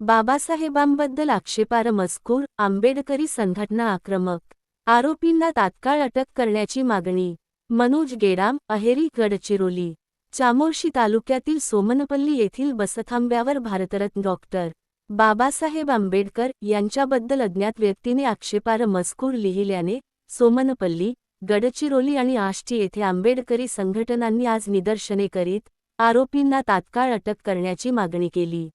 बाबासाहेबांबद्दल आक्षेपार्ह मजकूर आंबेडकरी संघटना आक्रमक आरोपींना तात्काळ अटक करण्याची मागणी मनोज गेडाम अहेरी गडचिरोली चामोर्शी तालुक्यातील सोमनपल्ली येथील बसथांब्यावर भारतरत्न डॉक्टर बाबासाहेब आंबेडकर यांच्याबद्दल अज्ञात व्यक्तीने आक्षेपार्ह मजकूर लिहिल्याने सोमनपल्ली गडचिरोली आणि आष्टी येथे आंबेडकरी संघटनांनी आज निदर्शने करीत आरोपींना तात्काळ अटक करण्याची मागणी केली.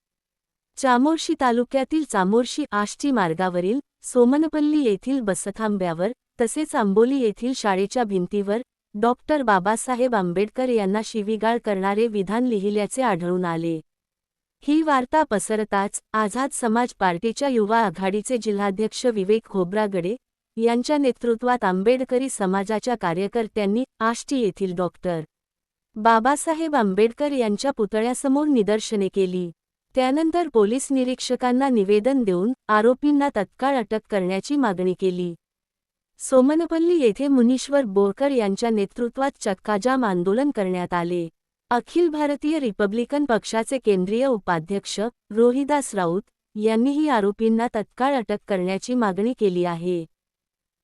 चामोर्शी तालुक्यातील चामोर्शी आष्टी मार्गावरील सोमनपल्ली येथील बसथांब्यावर तसेच आंबोली येथील शाळेच्या भिंतीवर डॉक्टर बाबासाहेब आंबेडकर यांना शिवीगाळ करणारे विधान लिहिल्याचे आढळून आले. ही वार्ता पसरताच आझाद समाज पार्टीच्या युवा आघाडीचे जिल्हाध्यक्ष विवेक खोब्रागडे यांच्या नेतृत्वात आंबेडकरी समाजाच्या कार्यकर्त्यांनी आष्टी येथील डॉक्टर बाबासाहेब आंबेडकर यांच्या पुतळ्यासमोर निदर्शने केली. त्यानंतर पोलीस निरीक्षकांना निवेदन देऊन आरोपींना तत्काळ अटक करण्याची मागणी केली. सोमनपल्ली येथे मुनीश्वर बोरकर यांच्या नेतृत्वात चक्काजाम आंदोलन करण्यात आले. अखिल भारतीय रिपब्लिकन पक्षाचे केंद्रीय उपाध्यक्ष रोहिदास राऊत यांनीही आरोपींना तत्काळ अटक करण्याची मागणी केली आहे.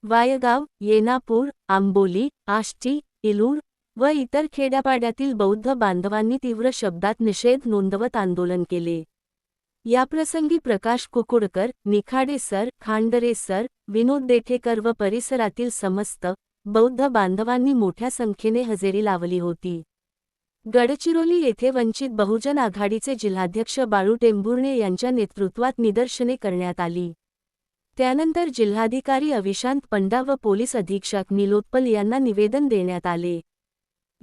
वायगाव येनापूर आंबोली आष्टी इलूर व इतर खेड्यापाड्यातील बौद्ध बांधवांनी तीव्र शब्दात निषेध नोंदवत आंदोलन केले. याप्रसंगी प्रकाश कुकुडकर निखाडे सर खांडरे सर विनोद देठेकर व परिसरातील समस्त बौद्ध बांधवांनी मोठ्या संख्येने हजेरी लावली होती. गडचिरोली येथे वंचित बहुजन आघाडीचे जिल्हाध्यक्ष बाळू टेंभुर्णे यांच्या नेतृत्वात निदर्शने करण्यात आली. त्यानंतर जिल्हाधिकारी अविशांत पंडा व पोलीस अधीक्षक निलोत्पल यांना निवेदन देण्यात आले.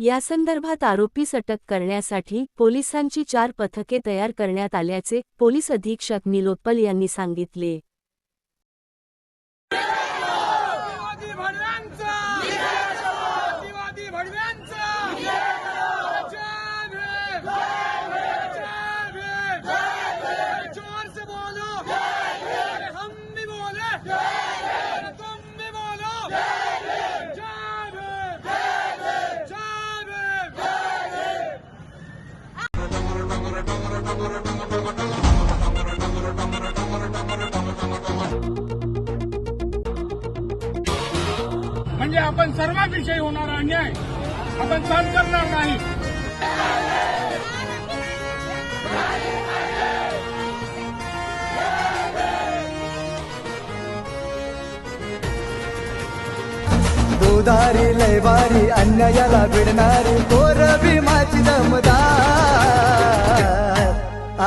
यासंदर्भात आरोपीस अटक करण्यासाठी पोलिसांची चार पथके तयार करण्यात आल्याचे पोलीस अधीक्षक निलोत्पल यांनी सांगितले. म्हणजे आपण सर्वांविषयी होणारा अन्याय आपण सहन करणार नाही. दुधारी लयवारी अन्यायाला भिडणारी कोर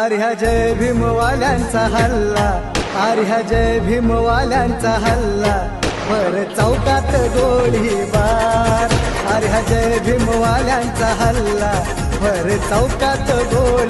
आर्या जय भीमवाल्यांचा हल्ला आर्या जय भीमवाल्यांचा हल्ला. वर चौकात गोळीबार आर्या जय भीमवाल्यांचा हल्ला. वर चौकात गोळी